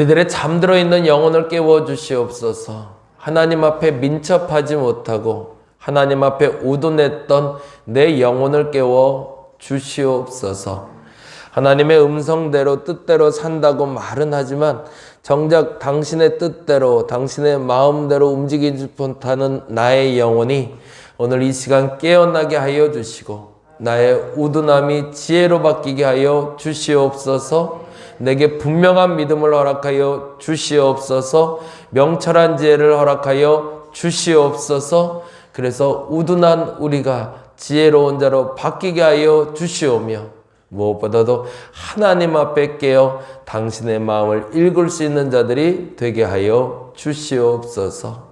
우리들의 잠들어 있는 영혼을 깨워 주시옵소서. 하나님 앞에 민첩하지 못하고 하나님 앞에 우둔했던 내 영혼을 깨워 주시옵소서. 하나님의 음성대로 뜻대로 산다고 말은 하지만 정작 당신의 뜻대로 당신의 마음대로 움직이지 못하는 나의 영혼이 오늘 이 시간 깨어나게 하여 주시고 나의 우둔함이 지혜로 바뀌게 하여 주시옵소서. 내게 분명한 믿음을 허락하여 주시옵소서. 명철한 지혜를 허락하여 주시옵소서. 그래서 우둔한 우리가 지혜로운 자로 바뀌게 하여 주시오며 무엇보다도 하나님 앞에 깨어 당신의 마음을 읽을 수 있는 자들이 되게 하여 주시옵소서.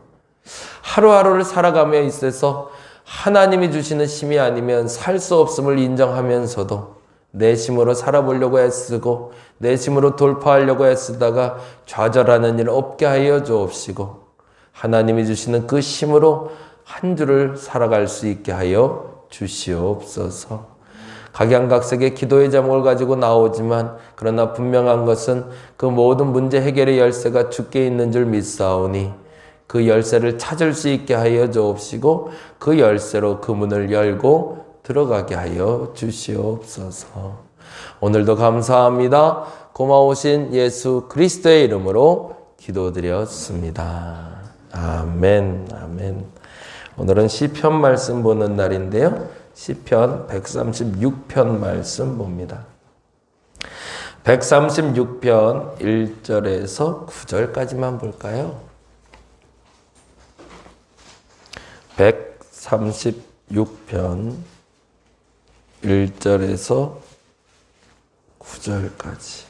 하루하루를 살아가며 있어서 하나님이 주시는 힘이 아니면 살 수 없음을 인정하면서도 내 힘으로 살아보려고 애쓰고 내 힘으로 돌파하려고 애쓰다가 좌절하는 일 없게 하여 주옵시고 하나님이 주시는 그 힘으로 한 주를 살아갈 수 있게 하여 주시옵소서. 각양각색의 기도의 제목을 가지고 나오지만 그러나 분명한 것은 그 모든 문제 해결의 열쇠가 주께 있는 줄 믿사오니 그 열쇠를 찾을 수 있게 하여 주옵시고 그 열쇠로 그 문을 열고 들어가게 하여 주시옵소서. 오늘도 감사합니다. 고마우신 예수 그리스도의 이름으로 기도드렸습니다. 아멘. 아멘. 오늘은 시편 말씀 보는 날인데요. 시편 136편 말씀 봅니다. 136편 1절에서 9절까지만 볼까요? 136편 1절에서 9절까지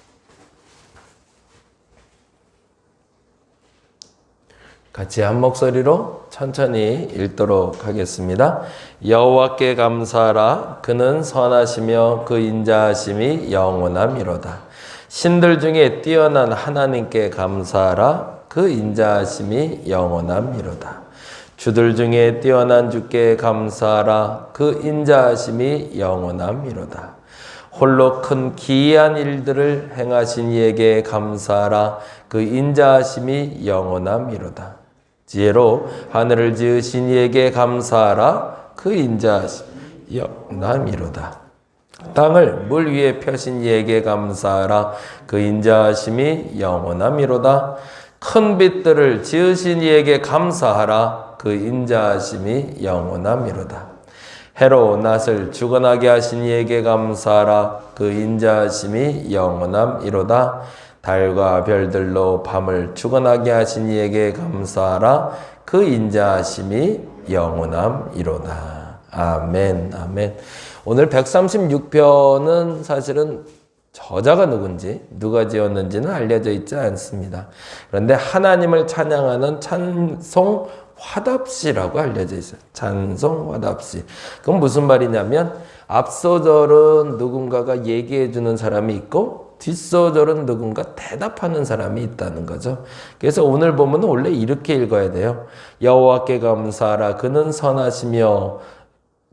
같이 한 목소리로 천천히 읽도록 하겠습니다. 여호와께 감사하라 그는 선하시며 그 인자하심이 영원함이로다. 신들 중에 뛰어난 하나님께 감사하라 그 인자하심이 영원함이로다. 주들 중에 뛰어난 주께 감사하라 그 인자하심이 영원함이로다. 홀로 큰 기이한 일들을 행하신 이에게 감사하라 그 인자하심이 영원함이로다. 지혜로 하늘을 지으신 이에게 감사하라 그 인자하심 영원함이로다. 땅을 물 위에 펴신 이에게 감사하라 그 인자하심이 영원함이로다. 큰 빛들을 지으신 이에게 감사하라 그 인자하심이 영원함이로다. 해로 낯을 주관하게 하신 이에게 감사하라 그 인자하심이 영원함이로다. 달과 별들로 밤을 주관하게 하신 이에게 감사하라 그 인자하심이 영원함이로다. 아멘 아멘. 오늘 136편은 사실은 저자가 누군지 누가 지었는지는 알려져 있지 않습니다. 그런데 하나님을 찬양하는 찬송 화답시라고 알려져 있어요. 찬송 화답시. 그건 무슨 말이냐면 앞소절은 누군가가 얘기해 주는 사람이 있고 뒷소절은 누군가 대답하는 사람이 있다는 거죠. 그래서 오늘 보면 원래 이렇게 읽어야 돼요. 여호와께 감사하라 그는 선하시며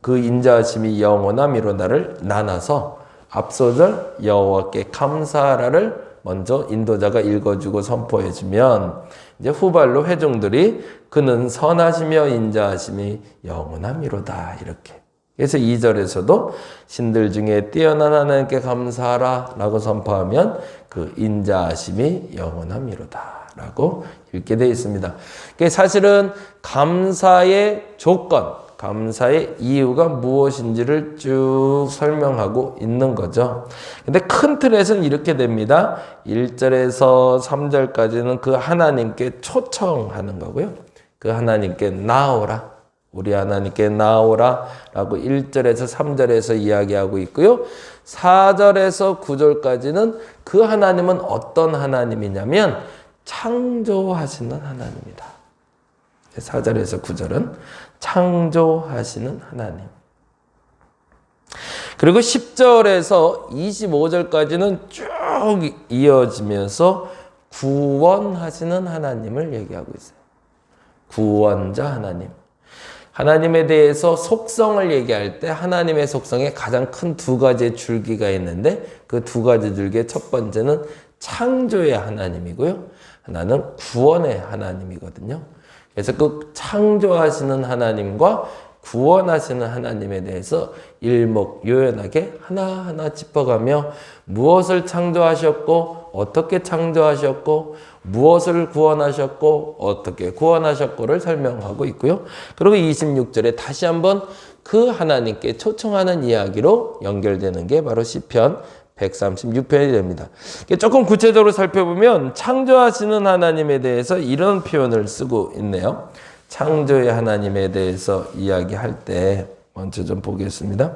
그 인자하심이 영원함이로 나를 나눠서 앞소절 여호와께 감사하라를 먼저 인도자가 읽어주고 선포해주면 이제 후발로 회중들이 그는 선하시며 인자하심이 영원함이로다 이렇게 그래서 2절에서도 신들 중에 뛰어난 하나님께 감사하라 라고 선포하면 그 인자하심이 영원함이로다 라고 읽게 되어 있습니다. 사실은 감사의 조건, 감사의 이유가 무엇인지를 쭉 설명하고 있는 거죠. 근데 큰 틀에서는 이렇게 됩니다. 1절에서 3절까지는 그 하나님께 초청하는 거고요. 그 하나님께 나오라. 우리 하나님께 나오라 라고 1절에서 3절에서 이야기하고 있고요. 4절에서 9절까지는 그 하나님은 어떤 하나님이냐면 창조하시는 하나님이다. 4절에서 9절은 창조하시는 하나님. 그리고 10절에서 25절까지는 쭉 이어지면서 구원하시는 하나님을 얘기하고 있어요. 구원자 하나님. 하나님에 대해서 속성을 얘기할 때 하나님의 속성에 가장 큰 두 가지의 줄기가 있는데 그 두 가지 줄기의 첫 번째는 창조의 하나님이고요. 하나는 구원의 하나님이거든요. 그래서 그 창조하시는 하나님과 구원하시는 하나님에 대해서 일목요연하게 하나하나 짚어가며 무엇을 창조하셨고 어떻게 창조하셨고 무엇을 구원하셨고 어떻게 구원하셨고를 설명하고 있고요. 그리고 26절에 다시 한번 그 하나님께 초청하는 이야기로 연결되는 게 바로 시편 136편이 됩니다. 조금 구체적으로 살펴보면 창조하시는 하나님에 대해서 이런 표현을 쓰고 있네요. 창조의 하나님에 대해서 이야기할 때 먼저 좀 보겠습니다.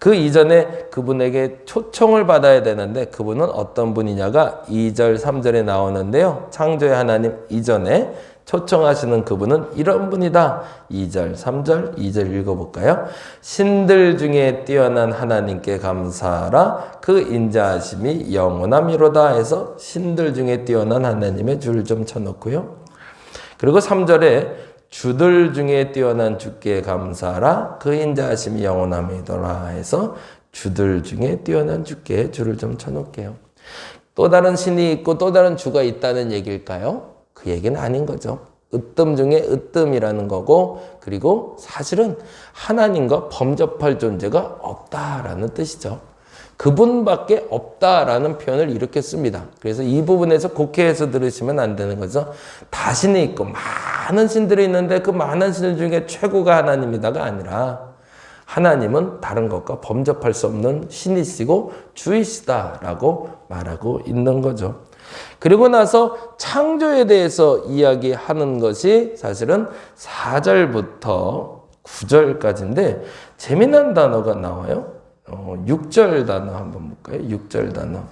그 이전에 그분에게 초청을 받아야 되는데 그분은 어떤 분이냐가 2절, 3절에 나오는데요. 창조의 하나님 이전에 초청하시는 그분은 이런 분이다. 2절, 3절, 2절 읽어볼까요? 신들 중에 뛰어난 하나님께 감사하라. 그 인자하심이 영원함이로다 해서 신들 중에 뛰어난 하나님의 줄좀 쳐놓고요. 그리고 3절에 주들 중에 뛰어난 주께 감사하라. 그 인자하심이 영원함이더라 해서 주들 중에 뛰어난 주께 줄을 좀 쳐놓을게요. 또 다른 신이 있고 또 다른 주가 있다는 얘기일까요? 그 얘기는 아닌 거죠. 으뜸 중에 으뜸이라는 거고 그리고 사실은 하나님과 범접할 존재가 없다라는 뜻이죠. 그분밖에 없다라는 표현을 이렇게 씁니다. 그래서 이 부분에서 곡해해서 들으시면 안 되는 거죠. 다신이 있고 많은 신들이 있는데 그 많은 신들 중에 최고가 하나님이다가 아니라 하나님은 다른 것과 범접할 수 없는 신이시고 주이시다라고 말하고 있는 거죠. 그리고 나서 창조에 대해서 이야기하는 것이 사실은 4절부터 9절까지인데 재미난 단어가 나와요. 어, 6절 단어 한번 볼까요? 6절 단어.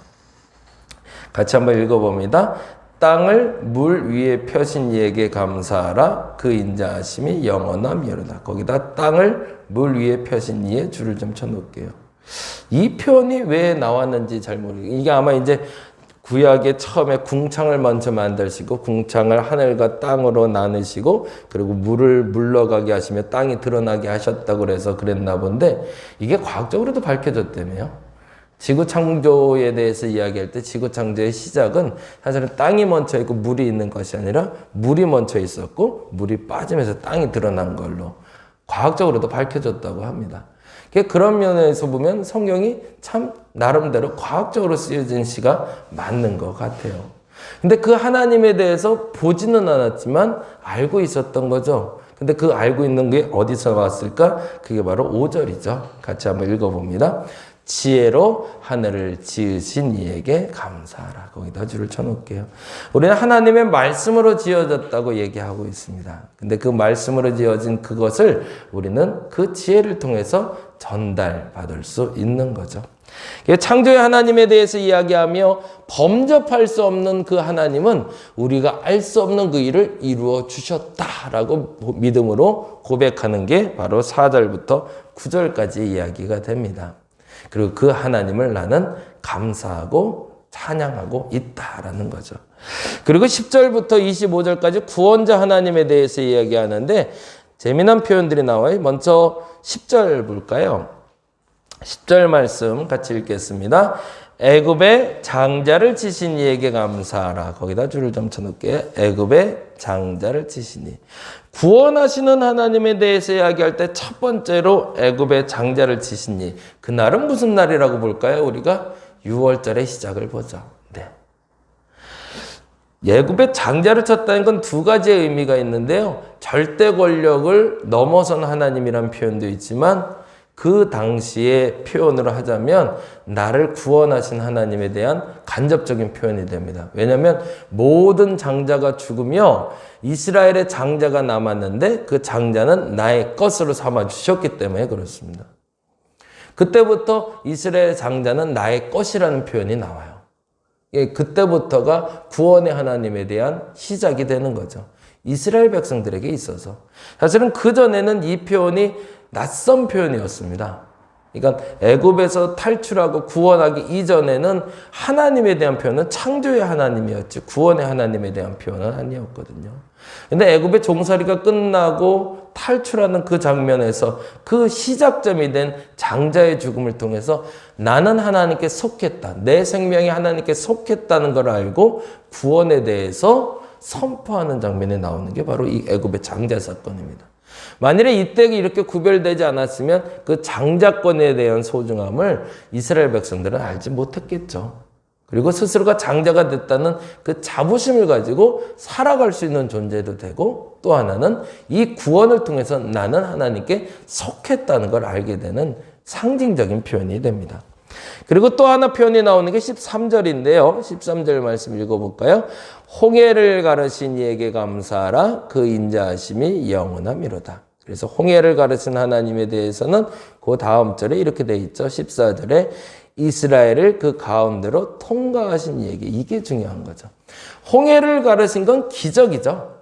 같이 한번 읽어봅니다. 땅을 물 위에 펴신 이에게 감사하라. 그 인자하심이 영원함이로다. 거기다 땅을 물 위에 펴신 이에 줄을 좀 쳐놓을게요. 이 표현이 왜 나왔는지 잘 모르겠어요. 이게 아마 이제 구약에 처음에 궁창을 먼저 만드시고 궁창을 하늘과 땅으로 나누시고 그리고 물을 물러가게 하시며 땅이 드러나게 하셨다고 그래서 그랬나 본데 이게 과학적으로도 밝혀졌다며요. 지구 창조에 대해서 이야기할 때 지구 창조의 시작은 사실은 땅이 먼저 있고 물이 있는 것이 아니라 물이 먼저 있었고 물이 빠지면서 땅이 드러난 걸로 과학적으로도 밝혀졌다고 합니다. 그런 면에서 보면 성경이 참 나름대로 과학적으로 쓰여진 시가 맞는 것 같아요. 근데 그 하나님에 대해서 보지는 않았지만 알고 있었던 거죠. 근데 그 알고 있는 게 어디서 왔을까? 그게 바로 5절이죠. 같이 한번 읽어봅니다. 지혜로 하늘을 지으신 이에게 감사하라. 거기다 줄을 쳐놓을게요. 우리는 하나님의 말씀으로 지어졌다고 얘기하고 있습니다. 근데 그 말씀으로 지어진 그것을 우리는 그 지혜를 통해서 전달받을 수 있는 거죠. 창조의 하나님에 대해서 이야기하며 범접할 수 없는 그 하나님은 우리가 알 수 없는 그 일을 이루어 주셨다라고 믿음으로 고백하는 게 바로 4절부터 9절까지 이야기가 됩니다. 그리고 그 하나님을 나는 감사하고 찬양하고 있다라는 거죠. 그리고 10절부터 25절까지 구원자 하나님에 대해서 이야기하는데 재미난 표현들이 나와요. 먼저 10절 볼까요? 10절 말씀 같이 읽겠습니다. 애굽의 장자를 치신 이에게 감사하라. 거기다 줄을 좀 쳐놓을게요. 애굽의 장자를 치시니. 구원하시는 하나님에 대해서 이야기할 때 첫 번째로 애굽의 장자를 치시니. 그날은 무슨 날이라고 볼까요? 우리가 6월절의 시작을 보죠. 네. 예굽의 장자를 쳤다는 건 두 가지의 의미가 있는데요. 절대 권력을 넘어선 하나님이란 표현도 있지만 그 당시의 표현으로 하자면 나를 구원하신 하나님에 대한 간접적인 표현이 됩니다. 왜냐하면 모든 장자가 죽으며 이스라엘의 장자가 남았는데 그 장자는 나의 것으로 삼아 주셨기 때문에 그렇습니다. 그때부터 이스라엘 장자는 나의 것이라는 표현이 나와요. 예, 그때부터가 구원의 하나님에 대한 시작이 되는 거죠. 이스라엘 백성들에게 있어서. 사실은 그전에는 이 표현이 낯선 표현이었습니다. 그러니까 애굽에서 탈출하고 구원하기 이전에는 하나님에 대한 표현은 창조의 하나님이었지 구원의 하나님에 대한 표현은 아니었거든요. 근데 애굽의 종살이가 끝나고 탈출하는 그 장면에서 그 시작점이 된 장자의 죽음을 통해서 나는 하나님께 속했다. 내 생명이 하나님께 속했다는 걸 알고 구원에 대해서 선포하는 장면에 나오는 게 바로 이 애굽의 장자 사건입니다. 만일에 이때 이렇게 구별되지 않았으면 그 장자권에 대한 소중함을 이스라엘 백성들은 알지 못했겠죠. 그리고 스스로가 장자가 됐다는 그 자부심을 가지고 살아갈 수 있는 존재도 되고 또 하나는 이 구원을 통해서 나는 하나님께 속했다는 걸 알게 되는 상징적인 표현이 됩니다. 그리고 또 하나 표현이 나오는 게 13절인데요. 13절 말씀 읽어볼까요? 홍해를 가르신 이에게 감사하라. 그 인자하심이 영원함이로다. 그래서 홍해를 가르친 하나님에 대해서는 그 다음 절에 이렇게 돼 있죠. 14절에 이스라엘을 그 가운데로 통과하신 얘기. 이게 중요한 거죠. 홍해를 가르신 건 기적이죠.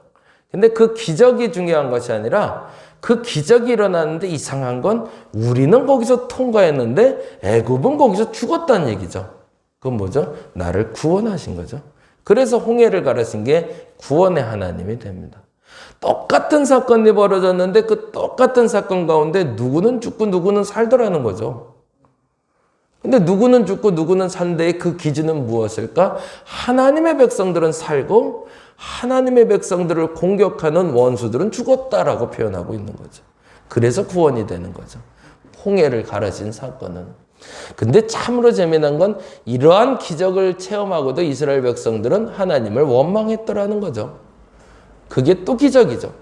근데 그 기적이 중요한 것이 아니라 그 기적이 일어났는데 이상한 건 우리는 거기서 통과했는데 애굽은 거기서 죽었다는 얘기죠. 그건 뭐죠? 나를 구원하신 거죠. 그래서 홍해를 가르신 게 구원의 하나님이 됩니다. 똑같은 사건이 벌어졌는데 그 똑같은 사건 가운데 누구는 죽고 누구는 살더라는 거죠. 근데 누구는 죽고 누구는 산데의 그 기준은 무엇일까? 하나님의 백성들은 살고 하나님의 백성들을 공격하는 원수들은 죽었다라고 표현하고 있는 거죠. 그래서 구원이 되는 거죠. 홍해를 가르친 사건은. 근데 참으로 재미난 건 이러한 기적을 체험하고도 이스라엘 백성들은 하나님을 원망했더라는 거죠. 그게 또 기적이죠.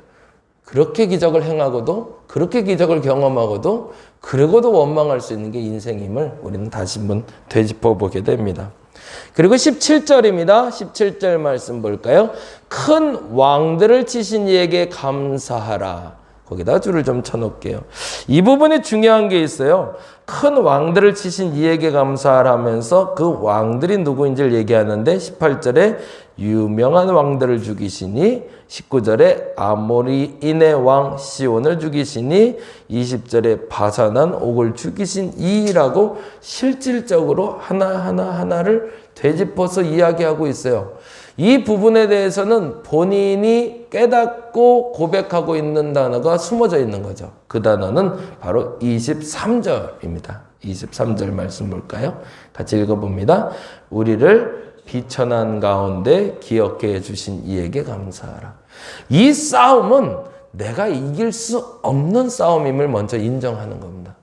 그렇게 기적을 행하고도 그렇게 기적을 경험하고도 그러고도 원망할 수 있는 게 인생임을 우리는 다시 한번 되짚어 보게 됩니다. 그리고 17절입니다. 17절 말씀 볼까요? 큰 왕들을 치신 이에게 감사하라. 거기다 줄을 좀 쳐놓을게요. 이 부분에 중요한 게 있어요. 큰 왕들을 치신 이에게 감사하라면서 그 왕들이 누구인지를 얘기하는데 18절에 유명한 왕들을 죽이시니 19절에 아모리인의 왕 시온을 죽이시니 20절에 바산한 옥을 죽이신 이라고 실질적으로 하나하나 하나를 되짚어서 이야기하고 있어요. 이 부분에 대해서는 본인이 깨닫고 고백하고 있는 단어가 숨어져 있는 거죠. 그 단어는 바로 23절입니다. 23절 말씀 볼까요? 같이 읽어봅니다. 우리를 비천한 가운데 기억해 주신 이에게 감사하라. 이 싸움은 내가 이길 수 없는 싸움임을 먼저 인정하는 겁니다.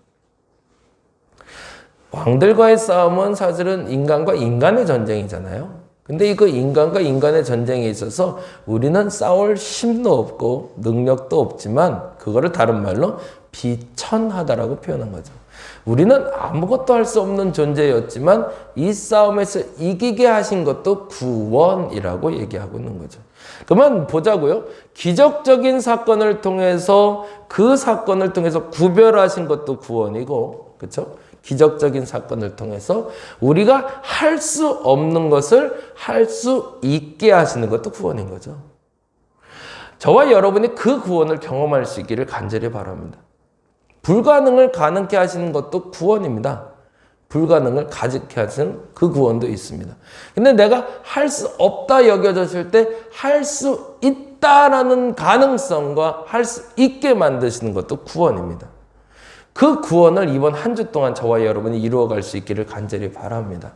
왕들과의 싸움은 사실은 인간과 인간의 전쟁이잖아요. 근데 이그 인간과 인간의 전쟁에 있어서 우리는 싸울 힘도 없고 능력도 없지만 그거를 다른 말로 비천하다라고 표현한 거죠. 우리는 아무것도 할 수 없는 존재였지만 이 싸움에서 이기게 하신 것도 구원이라고 얘기하고 있는 거죠. 그러면 보자고요. 기적적인 사건을 통해서 그 사건을 통해서 구별하신 것도 구원이고, 그렇죠? 기적적인 사건을 통해서 우리가 할 수 없는 것을 할 수 있게 하시는 것도 구원인 거죠. 저와 여러분이 그 구원을 경험할 수 있기를 간절히 바랍니다. 불가능을 가능케 하시는 것도 구원입니다. 불가능을 가득케 하시는 그 구원도 있습니다. 근데 내가 할 수 없다 여겨졌을 때 할 수 있다라는 가능성과 할 수 있게 만드시는 것도 구원입니다. 그 구원을 이번 한 주 동안 저와 여러분이 이루어갈 수 있기를 간절히 바랍니다.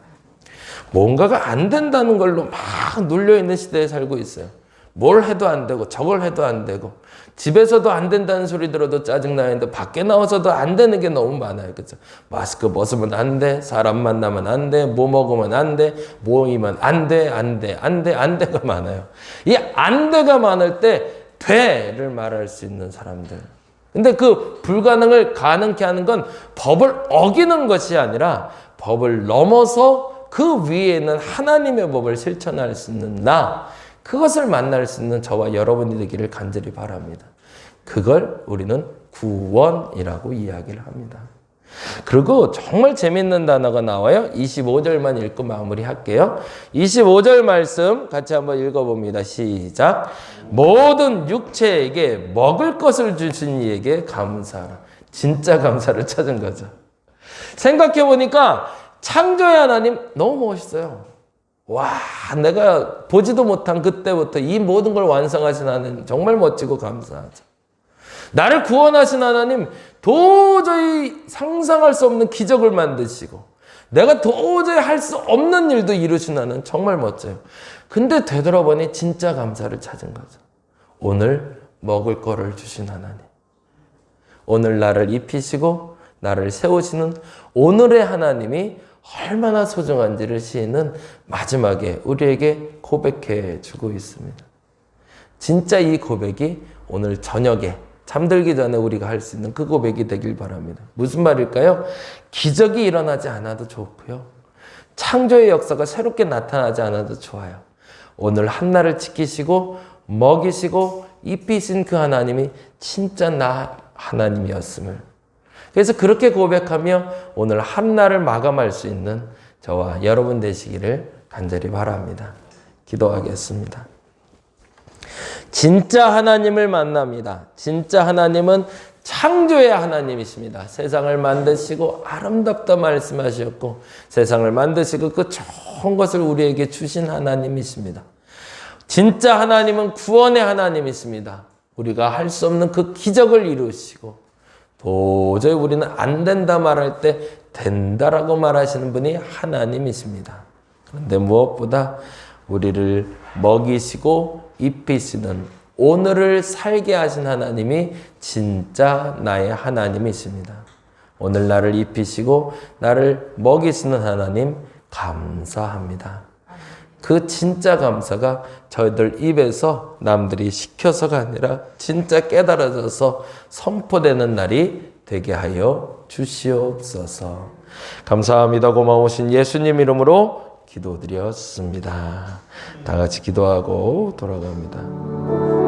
뭔가가 안 된다는 걸로 막 눌려있는 시대에 살고 있어요. 뭘 해도 안 되고 저걸 해도 안 되고 집에서도 안 된다는 소리 들어도 짜증나는데 밖에 나와서도 안 되는 게 너무 많아요. 그죠? 마스크 벗으면 안 돼. 사람 만나면 안 돼. 뭐 먹으면 안 돼. 모이면 안 돼. 안 돼. 안 돼. 안 돼가 많아요. 이 안 돼가 많을 때 돼를 말할 수 있는 사람들. 근데 그 불가능을 가능케 하는 건 법을 어기는 것이 아니라 법을 넘어서 그 위에 있는 하나님의 법을 실천할 수 있는 나, 그것을 만날 수 있는 저와 여러분이 되기를 간절히 바랍니다. 그걸 우리는 구원이라고 이야기를 합니다. 그리고 정말 재밌는 단어가 나와요. 25절만 읽고 마무리할게요. 25절 말씀 같이 한번 읽어봅니다. 시작. 모든 육체에게 먹을 것을 주신 이에게 감사하라. 진짜 감사를 찾은 거죠. 생각해 보니까 창조의 하나님 너무 멋있어요. 와, 내가 보지도 못한 그때부터 이 모든 걸 완성하신 하나님 정말 멋지고 감사하죠. 나를 구원하신 하나님 도저히 상상할 수 없는 기적을 만드시고 내가 도저히 할 수 없는 일도 이루신 하나님 정말 멋져요. 근데 되돌아보니 진짜 감사를 찾은 거죠. 오늘 먹을 거를 주신 하나님. 오늘 나를 입히시고 나를 세우시는 오늘의 하나님이 얼마나 소중한지를 시인은 마지막에 우리에게 고백해 주고 있습니다. 진짜 이 고백이 오늘 저녁에 잠들기 전에 우리가 할 수 있는 그 고백이 되길 바랍니다. 무슨 말일까요? 기적이 일어나지 않아도 좋고요. 창조의 역사가 새롭게 나타나지 않아도 좋아요. 오늘 한나를 지키시고 먹이시고 입히신 그 하나님이 진짜 나 하나님이었음을. 그래서 그렇게 고백하며 오늘 한나를 마감할 수 있는 저와 여러분 되시기를 간절히 바랍니다. 기도하겠습니다. 진짜 하나님을 만납니다. 진짜 하나님은 창조의 하나님이십니다. 세상을 만드시고 아름답다 말씀하셨고 세상을 만드시고 그 좋은 것을 우리에게 주신 하나님이십니다. 진짜 하나님은 구원의 하나님이십니다. 우리가 할 수 없는 그 기적을 이루시고 도저히 우리는 안 된다 말할 때 된다라고 말하시는 분이 하나님이십니다. 그런데 무엇보다 우리를 먹이시고 입히시는 오늘을 살게 하신 하나님이 진짜 나의 하나님이십니다. 오늘 나를 입히시고 나를 먹이시는 하나님 감사합니다. 그 진짜 감사가 저희들 입에서 남들이 시켜서가 아니라 진짜 깨달아져서 선포되는 날이 되게 하여 주시옵소서. 감사합니다. 고마우신 예수님 이름으로 기도드렸습니다. 다 같이 기도하고 돌아갑니다.